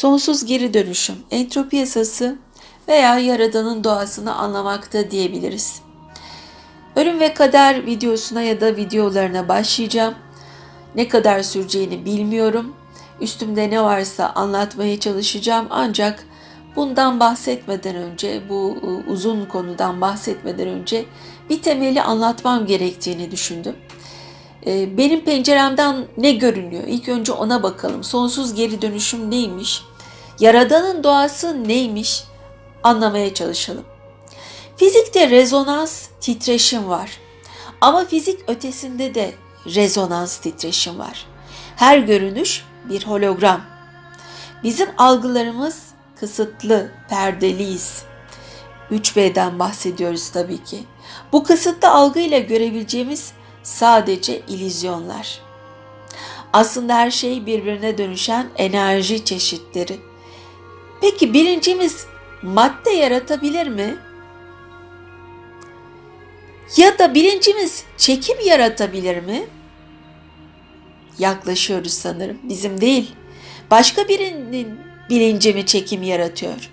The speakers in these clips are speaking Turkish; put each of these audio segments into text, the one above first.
Sonsuz geri dönüşüm, entropi yasası veya yaradanın doğasını anlamakta diyebiliriz. Ölüm ve kader videosuna ya da videolarına başlayacağım. Ne kadar süreceğini bilmiyorum. Üstümde ne varsa anlatmaya çalışacağım ancak bundan bahsetmeden önce, bu e, uzun konudan bahsetmeden önce bir temeli anlatmam gerektiğini düşündüm. E, Benim penceremden ne görünüyor? İlk önce ona bakalım. Sonsuz geri dönüşüm neymiş? Yaradanın doğası neymiş? Anlamaya çalışalım. Fizikte rezonans titreşim var. Ama fizik ötesinde de rezonans titreşim var. Her görünüş bir hologram. Bizim algılarımız kısıtlı, perdeliyiz. 3B'den bahsediyoruz tabii ki. Bu kısıtlı algıyla görebileceğimiz sadece illüzyonlar. Aslında her şey birbirine dönüşen enerji çeşitleri. Peki bilincimiz madde yaratabilir mi? Ya da bilincimiz çekim yaratabilir mi? Yaklaşıyoruz sanırım. Bizim değil. Başka birinin bilinci mi çekim yaratıyor?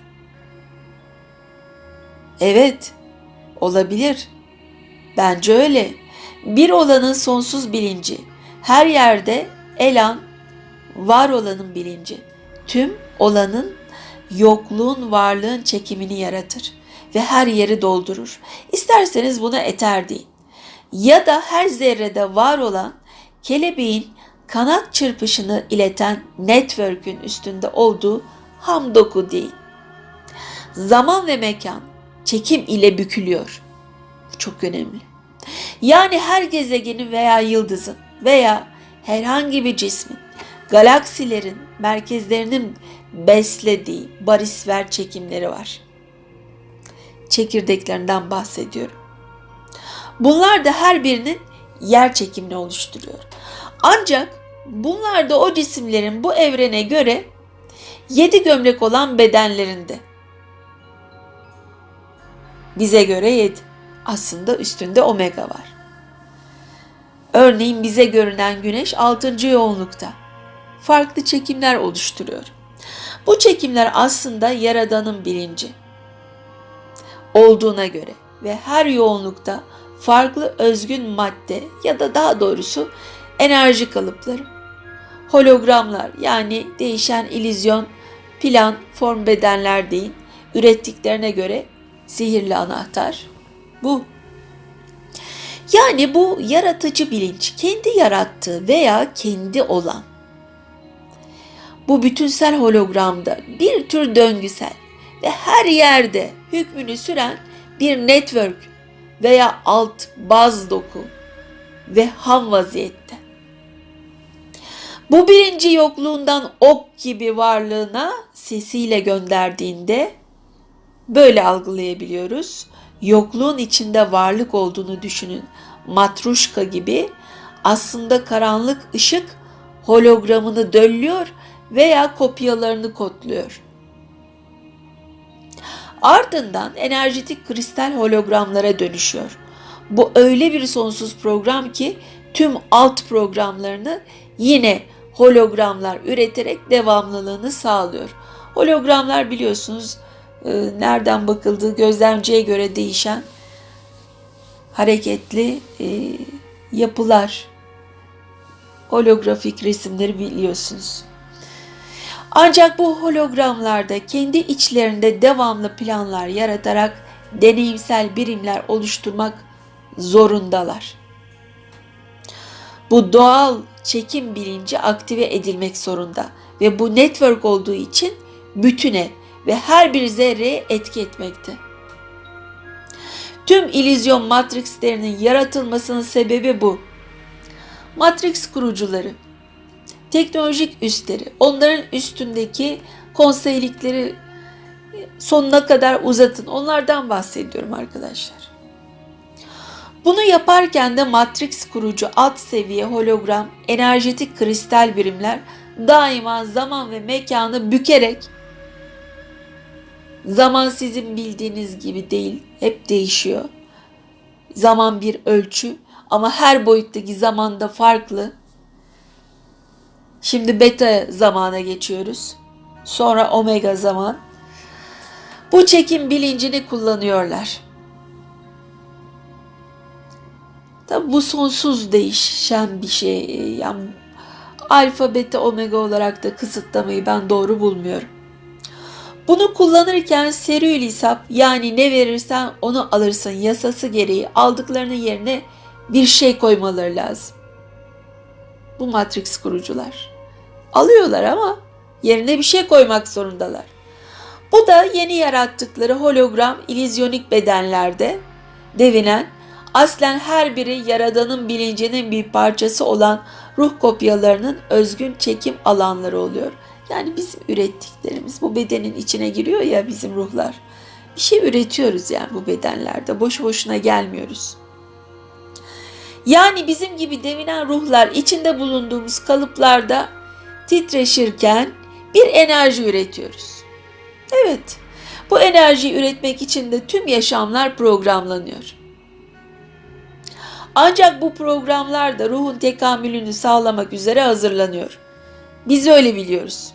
Evet, olabilir. Bence öyle. Bir olanın sonsuz bilinci, her yerde elan, var olanın bilinci, tüm olanın yokluğun varlığın çekimini yaratır ve her yeri doldurur. İsterseniz buna eter deyin. Ya da her zerrede var olan kelebeğin kanat çırpışını ileten network'ün üstünde olduğu ham doku deyin. Zaman ve mekan çekim ile bükülüyor. Bu çok önemli. Yani her gezegenin veya yıldızın veya herhangi bir cismin, galaksilerin merkezlerinin beslediği barisfer çekimleri var. Çekirdeklerinden bahsediyorum. Bunlar da her birinin yer çekimini oluşturuyor. Ancak bunlar da o cisimlerin bu evrene göre yedi gömlek olan bedenlerinde. Bize göre yedi. Aslında üstünde omega var. Örneğin bize görünen güneş 6. yoğunlukta. Farklı çekimler oluşturuyor. Bu çekimler aslında yaradanın bilinci olduğuna göre ve her yoğunlukta farklı özgün madde ya da daha doğrusu enerji kalıpları, hologramlar yani değişen ilizyon, plan, form bedenler deyin, ürettiklerine göre sihirli anahtar bu. Yani bu yaratıcı bilinç kendi yarattığı veya kendi olan bu bütünsel hologramda bir tür döngüsel ve her yerde hükmünü süren bir network veya alt baz doku ve ham vaziyette. Bu birinci yokluğundan ok gibi varlığına sesiyle gönderdiğinde böyle algılayabiliyoruz. Yokluğun içinde varlık olduğunu düşünün. Matruşka gibi aslında karanlık ışık hologramını döllüyor veya kopyalarını kodluyor. Ardından enerjetik kristal hologramlara dönüşüyor. Bu öyle bir sonsuz program ki tüm alt programlarını yine hologramlar üreterek devamlılığını sağlıyor. Hologramlar biliyorsunuz e, nereden bakıldığı gözlemciye göre değişen hareketli e, yapılar, holografik resimleri biliyorsunuz. Ancak bu hologramlarda kendi içlerinde devamlı planlar yaratarak deneyimsel birimler oluşturmak zorundalar. Bu doğal çekim bilinci aktive edilmek zorunda ve bu network olduğu için bütüne ve her bir zerreye etki etmekte. Tüm illüzyon matrixlerinin yaratılmasının sebebi bu. Matrix kurucuları teknolojik üstleri, onların üstündeki konseylikleri sonuna kadar uzatın. Onlardan bahsediyorum arkadaşlar. Bunu yaparken de Matrix kurucu alt seviye hologram, enerjetik kristal birimler daima zaman ve mekanı bükerek zaman sizin bildiğiniz gibi değil, hep değişiyor. Zaman bir ölçü ama her boyuttaki zamanda farklı Şimdi beta zamana geçiyoruz. sonra omega zaman. Bu çekim bilincini kullanıyorlar. Tabi bu sonsuz değişen bir şey. Yani alfa, beta, omega olarak da kısıtlamayı ben doğru bulmuyorum. Bunu kullanırken serüyül hesap yani ne verirsen onu alırsın yasası gereği aldıklarının yerine bir şey koymaları lazım. Bu Matrix kurucular. Alıyorlar ama yerine bir şey koymak zorundalar. Bu da yeni yarattıkları hologram ilizyonik bedenlerde devinen aslen her biri yaradanın bilincinin bir parçası olan ruh kopyalarının özgün çekim alanları oluyor. Yani bizim ürettiklerimiz bu bedenin içine giriyor ya bizim ruhlar. Bir şey üretiyoruz yani bu bedenlerde. Boşu boşuna gelmiyoruz. Yani bizim gibi devinen ruhlar içinde bulunduğumuz kalıplarda titreşirken bir enerji üretiyoruz. Evet, bu enerjiyi üretmek için de tüm yaşamlar programlanıyor. Ancak bu programlar da ruhun tekamülünü sağlamak üzere hazırlanıyor. Biz öyle biliyoruz.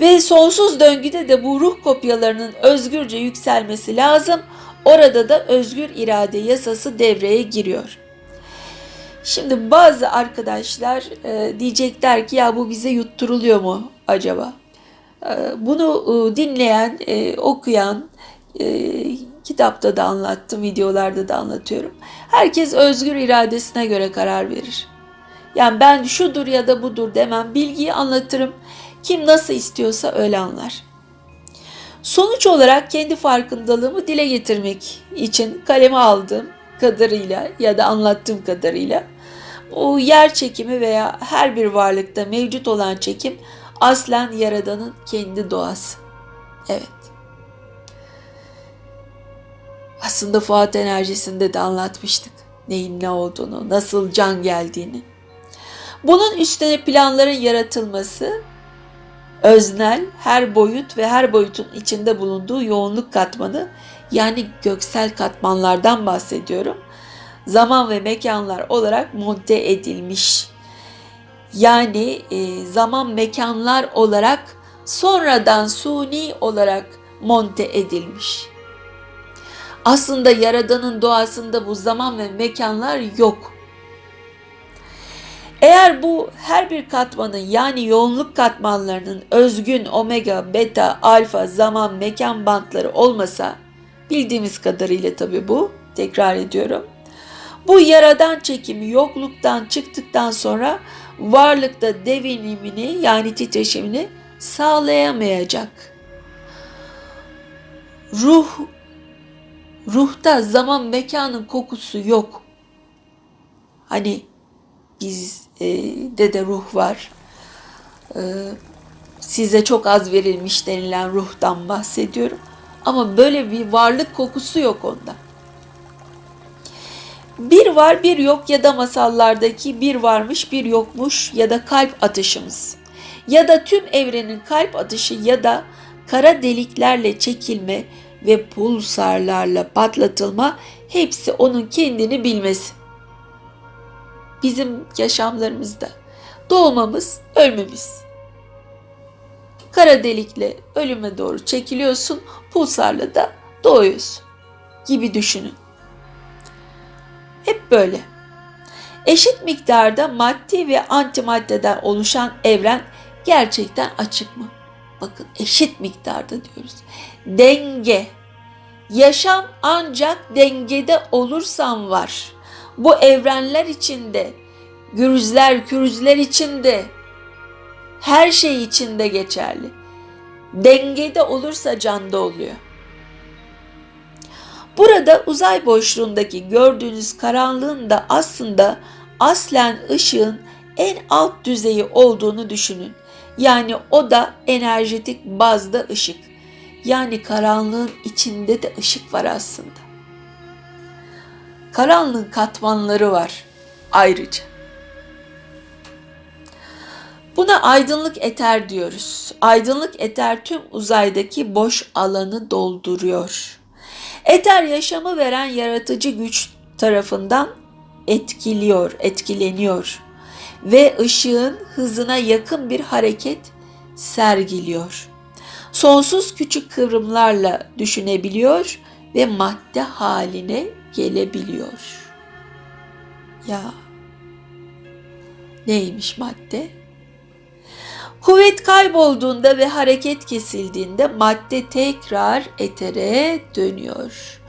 Ve sonsuz döngüde de bu ruh kopyalarının özgürce yükselmesi lazım. Orada da özgür irade yasası devreye giriyor. Şimdi bazı arkadaşlar e, diyecekler ki ya bu bize yutturuluyor mu acaba? E, bunu e, dinleyen, e, okuyan, e, kitapta da anlattım, videolarda da anlatıyorum. Herkes özgür iradesine göre karar verir. Yani ben şudur ya da budur demem, bilgiyi anlatırım. Kim nasıl istiyorsa öyle anlar. Sonuç olarak kendi farkındalığımı dile getirmek için kaleme aldığım kadarıyla ya da anlattığım kadarıyla o yer çekimi veya her bir varlıkta mevcut olan çekim aslen yaradanın kendi doğası. Evet. Aslında Fuat enerjisinde de anlatmıştık neyin ne olduğunu, nasıl can geldiğini. Bunun üstüne planların yaratılması öznel, her boyut ve her boyutun içinde bulunduğu yoğunluk katmanı yani göksel katmanlardan bahsediyorum. Zaman ve mekanlar olarak monte edilmiş. Yani e, zaman mekanlar olarak sonradan suni olarak monte edilmiş. Aslında Yaradan'ın doğasında bu zaman ve mekanlar yok. Eğer bu her bir katmanın yani yoğunluk katmanlarının özgün omega, beta, alfa, zaman, mekan bantları olmasa bildiğimiz kadarıyla tabii bu tekrar ediyorum. Bu yaradan çekimi yokluktan çıktıktan sonra varlıkta devinimini yani titreşimini sağlayamayacak. Ruh ruhta zaman mekanın kokusu yok. Hani biz e, de ruh var. E, size çok az verilmiş denilen ruhtan bahsediyorum. Ama böyle bir varlık kokusu yok onda. Bir var bir yok ya da masallardaki bir varmış bir yokmuş ya da kalp atışımız. Ya da tüm evrenin kalp atışı ya da kara deliklerle çekilme ve pulsarlarla patlatılma hepsi onun kendini bilmesi. Bizim yaşamlarımızda doğmamız, ölmemiz. Kara delikle ölüme doğru çekiliyorsun, pulsarla da doğuyorsun gibi düşünün. Hep böyle. Eşit miktarda maddi ve antimaddeden oluşan evren gerçekten açık mı? Bakın eşit miktarda diyoruz. Denge. Yaşam ancak dengede olursan var. Bu evrenler içinde, gürüzler, kürüzler içinde, her şey içinde geçerli. Dengede olursa canda oluyor. Burada uzay boşluğundaki gördüğünüz karanlığın da aslında aslen ışığın en alt düzeyi olduğunu düşünün. Yani o da enerjetik bazda ışık. Yani karanlığın içinde de ışık var aslında. Karanlığın katmanları var ayrıca. Buna aydınlık eter diyoruz. Aydınlık eter tüm uzaydaki boş alanı dolduruyor. Eter yaşamı veren yaratıcı güç tarafından etkiliyor, etkileniyor ve ışığın hızına yakın bir hareket sergiliyor. sonsuz küçük kıvrımlarla düşünebiliyor ve madde haline gelebiliyor. Ya neymiş madde? Kuvvet kaybolduğunda ve hareket kesildiğinde madde tekrar etere dönüyor.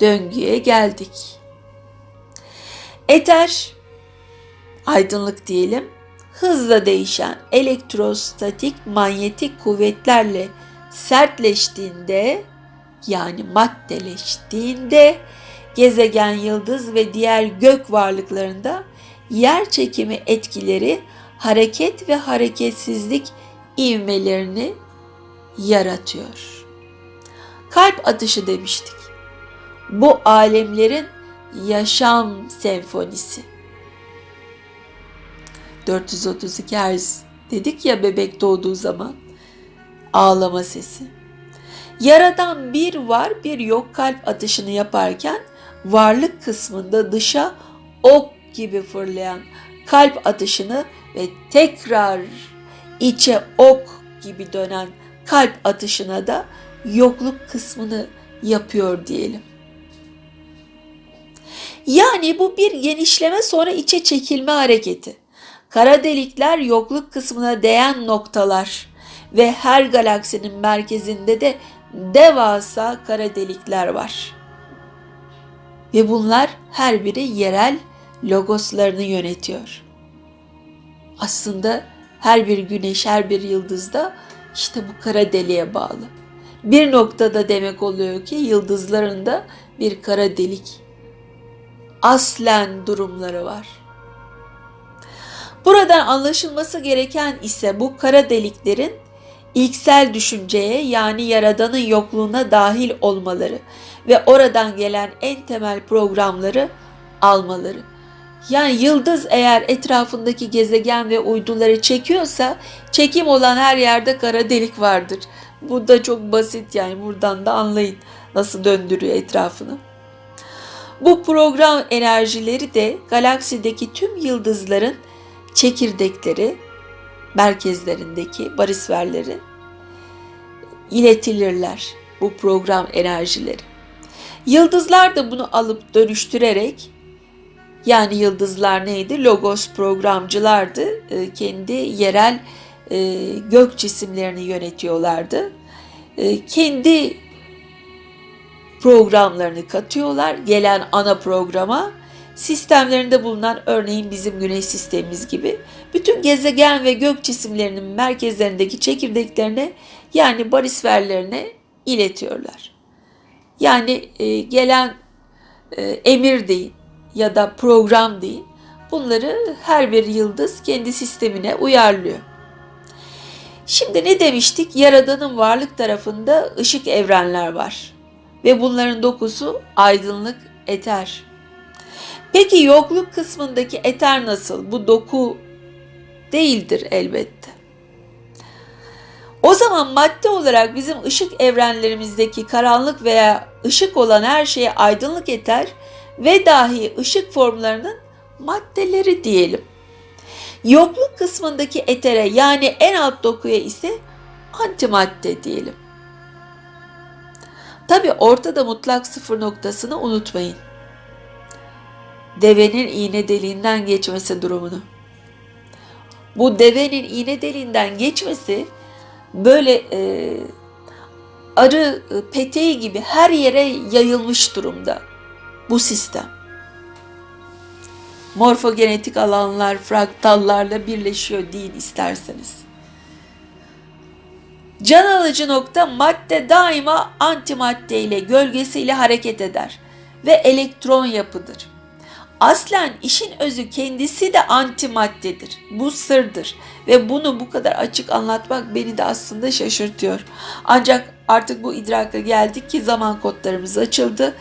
Döngüye geldik. Eter, aydınlık diyelim, hızla değişen elektrostatik manyetik kuvvetlerle sertleştiğinde yani maddeleştiğinde gezegen, yıldız ve diğer gök varlıklarında yer çekimi etkileri hareket ve hareketsizlik ivmelerini yaratıyor. Kalp atışı demiştik. Bu alemlerin yaşam senfonisi. 432 Hz dedik ya bebek doğduğu zaman ağlama sesi. Yaradan bir var bir yok kalp atışını yaparken varlık kısmında dışa ok gibi fırlayan kalp atışını ve tekrar içe ok gibi dönen kalp atışına da yokluk kısmını yapıyor diyelim. Yani bu bir genişleme sonra içe çekilme hareketi. Kara delikler yokluk kısmına değen noktalar ve her galaksinin merkezinde de devasa kara delikler var. Ve bunlar her biri yerel logoslarını yönetiyor. Aslında her bir güneş, her bir yıldızda işte bu kara deliğe bağlı. Bir noktada demek oluyor ki yıldızların da bir kara delik aslen durumları var. Buradan anlaşılması gereken ise bu kara deliklerin ilksel düşünceye yani yaradanın yokluğuna dahil olmaları ve oradan gelen en temel programları almaları. Yani yıldız eğer etrafındaki gezegen ve uyduları çekiyorsa çekim olan her yerde kara delik vardır. Bu da çok basit yani buradan da anlayın nasıl döndürüyor etrafını. Bu program enerjileri de galaksideki tüm yıldızların çekirdekleri, merkezlerindeki barisferleri iletilirler bu program enerjileri. Yıldızlar da bunu alıp dönüştürerek yani yıldızlar neydi? Logos programcılardı. E, kendi yerel e, gök cisimlerini yönetiyorlardı. E, kendi programlarını katıyorlar gelen ana programa. Sistemlerinde bulunan örneğin bizim güneş sistemimiz gibi bütün gezegen ve gök cisimlerinin merkezlerindeki çekirdeklerine yani barisferlerine iletiyorlar. Yani e, gelen e, emir deyin ya da program deyin bunları her bir yıldız kendi sistemine uyarlıyor. Şimdi ne demiştik? Yaradanın varlık tarafında ışık evrenler var ve bunların dokusu aydınlık eter. Peki yokluk kısmındaki eter nasıl? Bu doku değildir elbette. O zaman madde olarak bizim ışık evrenlerimizdeki karanlık veya ışık olan her şeye aydınlık eter ve dahi ışık formlarının maddeleri diyelim. Yokluk kısmındaki etere yani en alt dokuya ise antimadde diyelim. Tabi ortada mutlak sıfır noktasını unutmayın. Devenin iğne deliğinden geçmesi durumunu. Bu devenin iğne deliğinden geçmesi böyle e, arı e, peteği gibi her yere yayılmış durumda bu sistem. Morfogenetik alanlar fraktallarla birleşiyor deyin isterseniz. Can alıcı nokta madde daima antimadde ile gölgesiyle hareket eder ve elektron yapıdır. Aslen işin özü kendisi de antimaddedir. Bu sırdır ve bunu bu kadar açık anlatmak beni de aslında şaşırtıyor. Ancak artık bu idraka geldik ki zaman kodlarımız açıldı.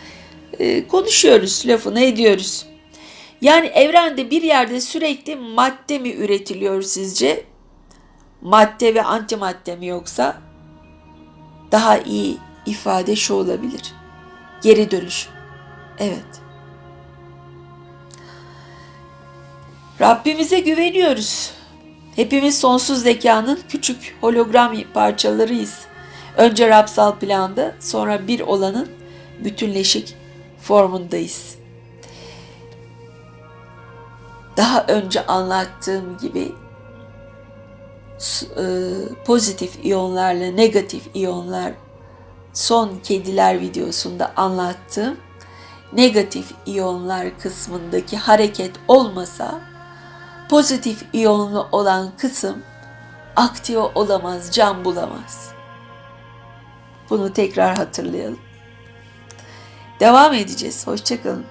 Ee, konuşuyoruz, lafını ediyoruz. Yani evrende bir yerde sürekli madde mi üretiliyor sizce? madde ve antimadde mi yoksa daha iyi ifade şu olabilir. Geri dönüş. Evet. Rabbimize güveniyoruz. Hepimiz sonsuz zekanın küçük hologram parçalarıyız. Önce rapsal planda sonra bir olanın bütünleşik formundayız. Daha önce anlattığım gibi e, pozitif iyonlarla negatif iyonlar son kediler videosunda anlattığım negatif iyonlar kısmındaki hareket olmasa pozitif iyonlu olan kısım aktive olamaz, can bulamaz. Bunu tekrar hatırlayalım. Devam edeceğiz. Hoşçakalın.